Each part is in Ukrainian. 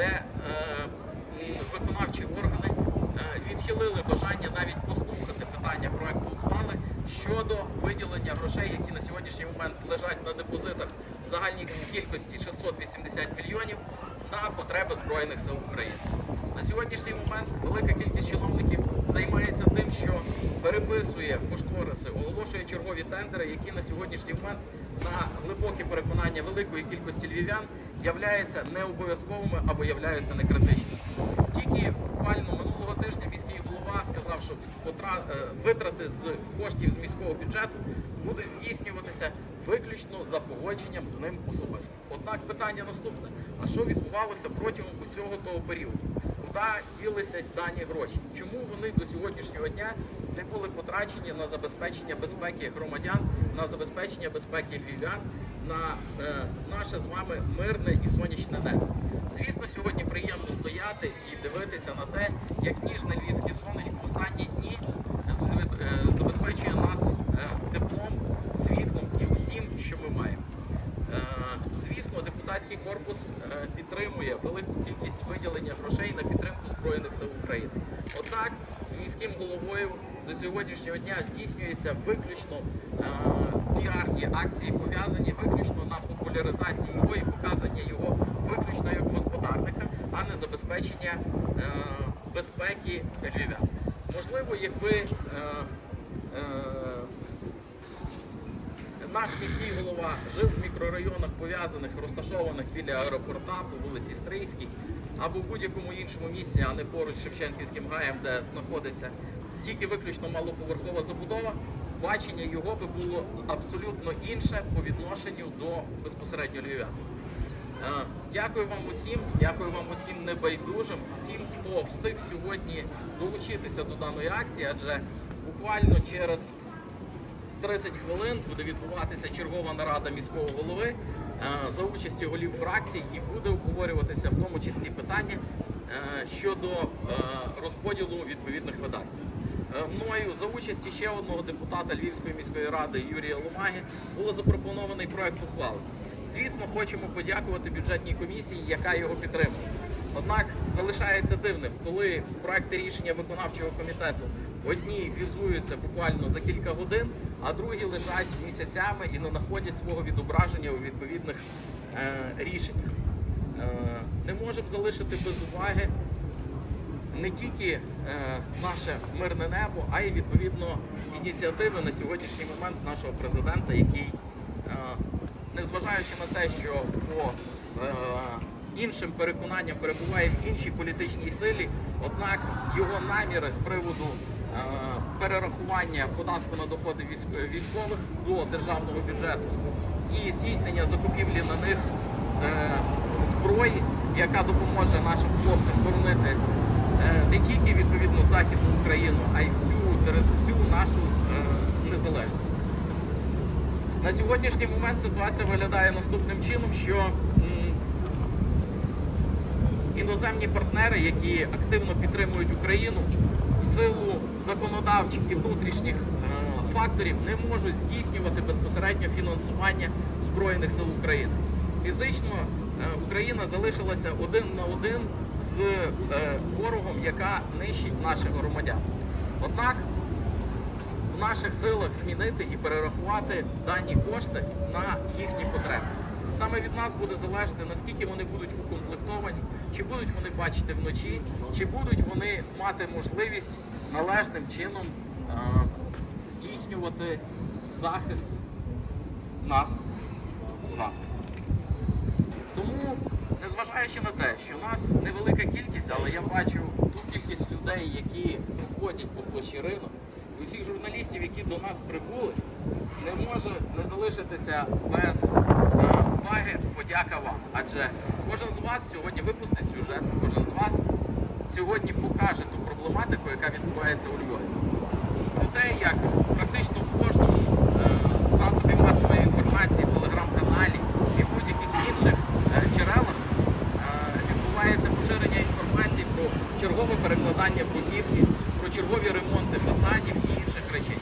де е, виконавчі органи е, відхилили бажання навіть послухати питання проекту ухвали щодо виділення грошей, які на сьогоднішній момент лежать на депозитах в загальній кількості 680 мільйонів на потреби Збройних сил України. На сьогоднішній момент велика кількість чиновників займається тим, що переписує кошториси, оголошує чергові тендери, які на сьогоднішній момент на глибоке переконання великої кількості львів'ян являються не обов'язковими або являються некритичними. Тільки буквально минулого тижня міський голова сказав, що е, витрати з коштів з міського бюджету будуть здійснюватися виключно за погодженням з ним особисто. Однак питання наступне: а що відбувалося протягом усього того періоду? Куди ділися дані гроші? Чому вони до сьогоднішнього дня не були потрачені на забезпечення безпеки громадян, на забезпечення безпеки львів'ян, на е, наше з вами мирне і сонячне небо? Звісно, сьогодні приємно стояти і дивитися на те, як ніжне львівське сонечко в останні дні з- е, забезпечує нас е, теплом, світлом і усім, що ми маємо. Корпус е, підтримує велику кількість виділення грошей на підтримку Збройних сил України. Однак міським головою до сьогоднішнього дня здійснюються виключно е, піарні акції, пов'язані виключно на популяризації його і показання його виключно як господарника, а не забезпечення е, безпеки львів'ян. Можливо, якби наш міський голова жив в мікрорайонах пов'язаних, розташованих біля аеропорта по вулиці Стрийській або в будь-якому іншому місці, а не поруч з Шевченківським гаєм, де знаходиться тільки виключно малоповерхова забудова, бачення його би було абсолютно інше по відношенню до безпосередньо львів'ян. Е, Дякую вам усім, дякую вам усім небайдужим, всім, хто встиг сьогодні долучитися до даної акції, адже буквально через 30 хвилин буде відбуватися чергова нарада міського голови е, за участі голів фракцій і буде обговорюватися в тому числі питання е, щодо е, розподілу відповідних видатків. Мною за участі ще одного депутата Львівської міської ради Юрія Ломаги було запропонований проект ухвали. Звісно, хочемо подякувати бюджетній комісії, яка його підтримала. Однак залишається дивним, коли проекти рішення виконавчого комітету одні візуються буквально за кілька годин, а другі лежать місяцями і не знаходять свого відображення у відповідних е, рішеннях. Е, не можемо залишити без уваги не тільки е, наше мирне небо, а й відповідно ініціативи на сьогоднішній момент нашого президента, який, е, незважаючи на те, що по е, іншим переконанням перебуває в іншій політичній силі, однак його наміри з приводу перерахування податку на доходи військових до державного бюджету і здійснення закупівлі на них е, зброї, яка допоможе нашим хлопцям боронити е, не тільки відповідно Західну Україну, а й всю, всю нашу е, незалежність. На сьогоднішній момент ситуація виглядає наступним чином, що іноземні партнери, які активно підтримують Україну, в силу законодавчих і внутрішніх е, факторів не можуть здійснювати безпосередньо фінансування Збройних сил України. Фізично е, Україна залишилася один на один з е, ворогом, яка нищить наших громадян. Однак в наших силах змінити і перерахувати дані кошти на їхні потреби. Саме від нас буде залежати, наскільки вони будуть укомплектовані, чи будуть вони бачити вночі, чи будуть вони мати можливість належним чином е, здійснювати захист нас з вами. Тому, незважаючи на те, що у нас невелика кількість, але я бачу ту кількість людей, які ходять по площі ринок, усіх журналістів, які до нас прибули, не може не залишитися без е, уваги подяка вам. Адже кожен з вас сьогодні випустить сюжет, кожен з вас сьогодні покаже ту проблематику, яка відбувається у Львові. Про те, як практично в кожному е, засобі масової інформації, телеграм-каналі і будь-яких інших е, джерелах е, відбувається поширення інформації про чергове перекладання будівлі, про чергові ремонти фасадів і інших речей.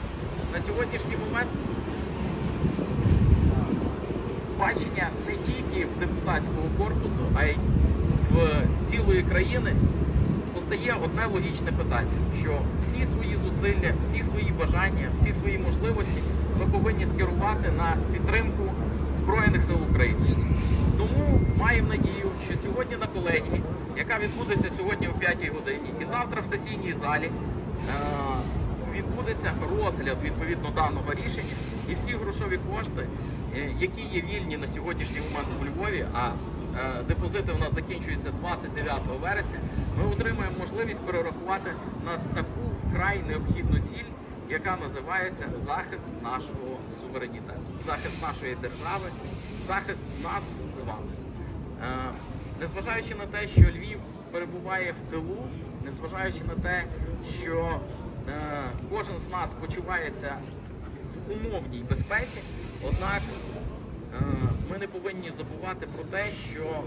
На сьогоднішній момент бачення не тільки в депутатського корпусу, а й в цілої країни постає одне логічне питання: що всі свої зусилля, всі свої бажання, всі свої можливості ми повинні скерувати на підтримку Збройних сил України. Тому маємо надію, що сьогодні на колегії, яка відбудеться сьогодні о 5 годині, і завтра в сесійній залі. е, Відбудеться розгляд відповідно даного рішення, і всі грошові кошти, е, які є вільні на сьогоднішній момент у Львові, а депозити у нас закінчуються 29 вересня, ми отримаємо можливість перерахувати на таку вкрай необхідну ціль, яка називається захист нашого суверенітету, захист нашої держави, захист нас з вами. Е, Незважаючи на те, що Львів перебуває в тилу, незважаючи на те, що е, кожен з нас почувається в умовній безпеці, однак е, ми не повинні забувати про те, що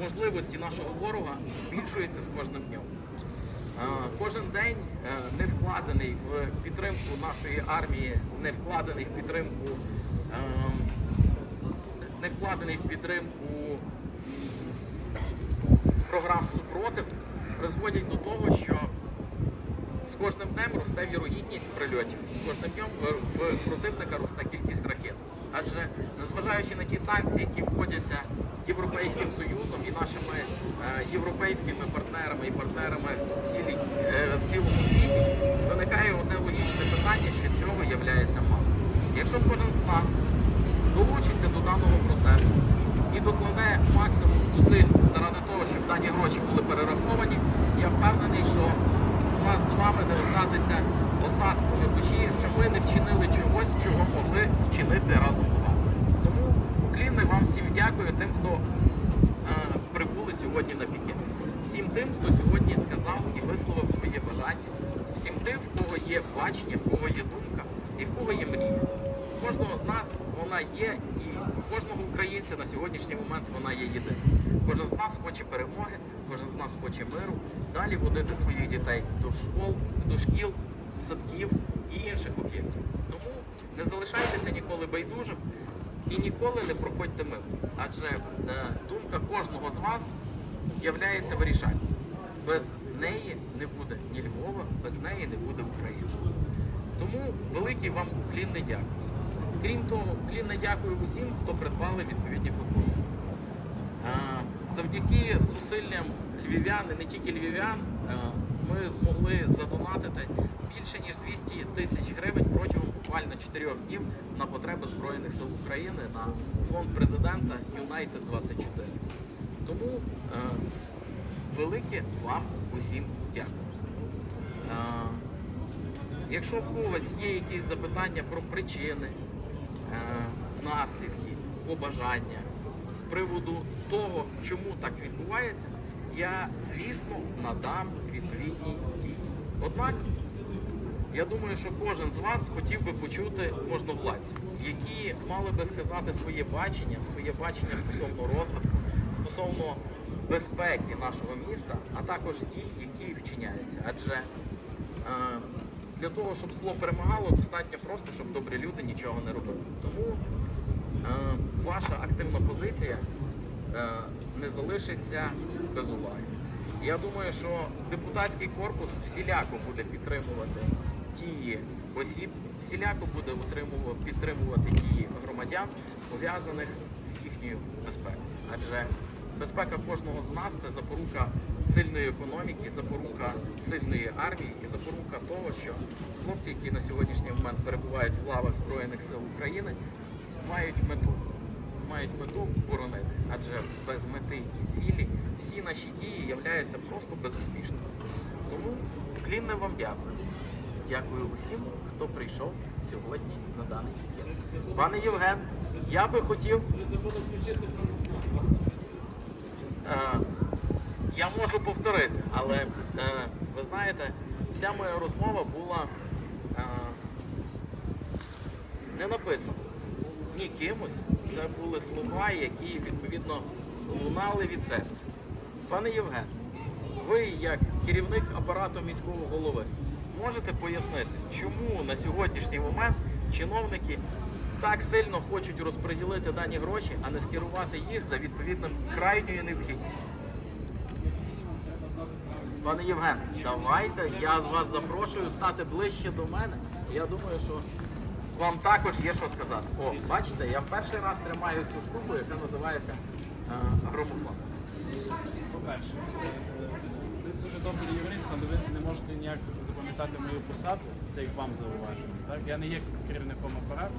можливості нашого ворога збільшуються з кожним днем. Е, Кожен день е, не вкладений в підтримку нашої армії, не вкладений в підтримку, ем, не вкладений в підтримку програм супротив, призводять до того, що з кожним днем росте вірогідність прильотів, з кожним днем в противника росте кількість ракет. Адже незважаючи на ті санкції, які вводяться Європейським Союзом і нашими е, європейськими партнерами і партнерами в, цілі, е, в цілому світі, виникає одне логічне питання, що цього є мало. Якщо кожен з нас долучиться до даного процесу і докладе максимум зусиль заради того, щоб дані гроші були перераховані, я впевнений, що у нас з вами не осадиться осадку на душі, що ми не вчинили чогось, чого могли вчинити разом з вами. Тому уклінне вам всім дякую тим, хто е, прибули сьогодні на піки. Всім тим, хто сьогодні сказав і висловив своє бажання, всім тим, в кого є бачення, в кого є думка і в кого є мрія. У Кожного з нас вона є, і у кожного українця на сьогоднішній момент вона є єдина. Кожен з нас хоче перемоги, кожен з нас хоче миру, далі водити своїх дітей до школ, до шкіл, садків і інших об'єктів. Тому не залишайтеся ніколи байдужим і ніколи не проходьте мимо. Адже е, думка кожного з вас являється вирішальною. Без неї не буде ні Львова, без неї не буде України. Тому великий вам уклінний дякую. Крім того, уклінне дякую усім, хто придбали відповідні футболи. Е, Завдяки зусиллям львів'ян не тільки львів'ян, е, ми змогли задонатити більше ніж 200 тисяч гривень протягом буквально 4 днів на потреби Збройних сил України на фонд президента United 24. Тому е, велике вам усім дякую. Якщо в когось є якісь запитання про причини, наслідки, побажання з приводу того, чому так відбувається, я, звісно, надам відповідні дії. Однак, я думаю, що кожен з вас хотів би почути можновладців, які мали би сказати своє бачення, своє бачення стосовно розвитку, стосовно безпеки нашого міста, а також дій, які вчиняються. Адже е, для того, щоб зло перемагало, достатньо просто, щоб добрі люди нічого не робили. Тому е, ваша активна позиція е, не залишиться без уваги. Я думаю, що депутатський корпус всіляко буде підтримувати дії осіб, всіляко буде підтримувати дії громадян, пов'язаних з їхньою безпекою. Адже безпека кожного з нас це запорука сильної економіки, запорука сильної армії і запорука того, що хлопці, які на сьогоднішній момент перебувають в лавах Збройних сил України, мають мету. Мають мету боронити, адже без мети і цілі всі наші дії являються просто безуспішними. Тому клінне вам дякую. Дякую усім, хто прийшов сьогодні на даний ефір. Пане Євген, я би хотів. Е, я можу повторити, але е, ви знаєте, вся моя розмова була е, не написана ні кимось. Це були слова, які відповідно лунали від серця. Пане Євген, ви як керівник апарату міського голови можете пояснити, чому на сьогоднішній момент чиновники так сильно хочуть розподілити дані гроші, а не скерувати їх за відповідним крайньою необхідністю? Пане Євген, давайте я вас запрошую стати ближче до мене. Я думаю, що вам також є що сказати. О, бачите, я перший раз тримаю цю штуку, яка називається е, громофон. По-перше, ви дуже добрий юрист, але ви не можете ніяк запам'ятати мою посаду, це як вам зауваження. Так? Я не є керівником апарату.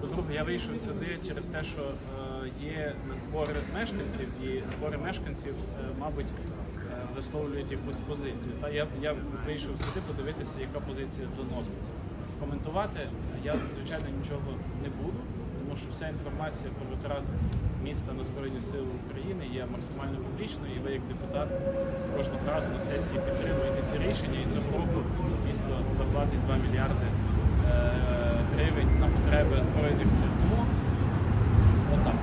По-друге, я вийшов сюди через те, що е, є збори мешканців, і збори мешканців, е, мабуть, е, висловлюють якусь позицію. Та я, я вийшов сюди подивитися, яка позиція доноситься. Коментувати я, звичайно, нічого не буду, тому що вся інформація про витрат міста на Збройні Сили України є максимально публічною, і ви як депутат кожного разу на сесії підтримуєте ці рішення, і цього року місто заплатить 2 мільярди гривень на потреби Збройних сил. Тому отак.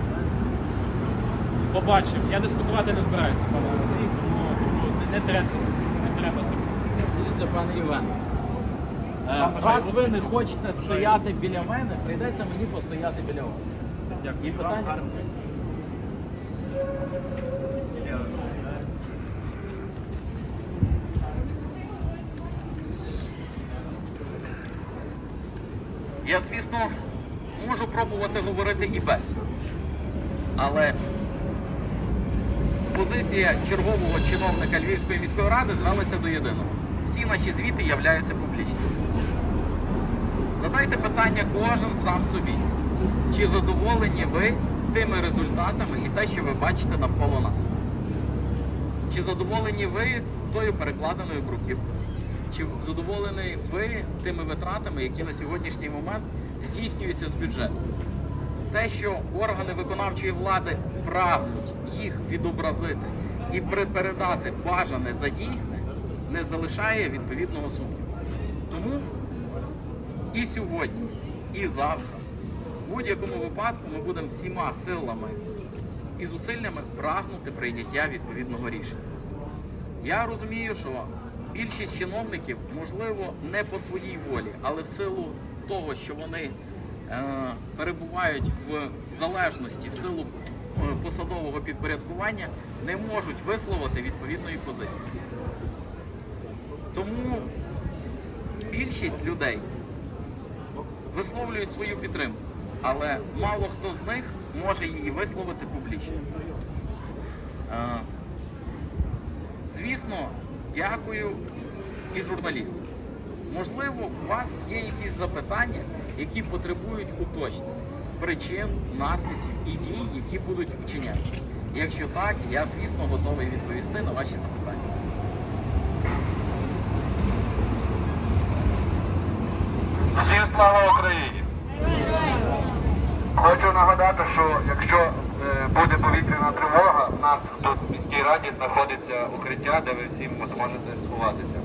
Побачимо. Я дискутувати не збираюся, пане Олексій, тому, не, треба це не треба це. Дивіться, пане Євген. Е, Раз ви не хочете стояти біля мене, прийдеться мені постояти біля вас. Це дякую. І питання. Я, звісно, можу пробувати говорити і без. Але позиція чергового чиновника Львівської міської ради звелася до єдиного. Всі наші звіти являються публічними. Задайте питання кожен сам собі. Чи задоволені ви тими результатами і те, що ви бачите навколо нас? Чи задоволені ви тою перекладеною бруківкою? Чи задоволені ви тими витратами, які на сьогоднішній момент здійснюються з бюджету? Те, що органи виконавчої влади прагнуть їх відобразити і передати бажане за дійсне, не залишає відповідного сумніву. Тому і сьогодні, і завтра, в будь-якому випадку ми будемо всіма силами і зусиллями прагнути прийняття відповідного рішення. Я розумію, що більшість чиновників, можливо, не по своїй волі, але в силу того, що вони е, перебувають в залежності, в силу е, посадового підпорядкування, не можуть висловити відповідної позиції. Тому більшість людей висловлюють свою підтримку, але мало хто з них може її висловити публічно. Е, Звісно, дякую і журналістам. Можливо, у вас є якісь запитання, які потребують уточнення причин, наслідків і дій, які будуть вчинятися. Якщо так, я звісно готовий відповісти на ваші запитання. Всім слава Україні! Хочу нагадати, що якщо буде повітряна тривога, у нас тут в міській раді знаходиться укриття, де ви всі зможете сховатися.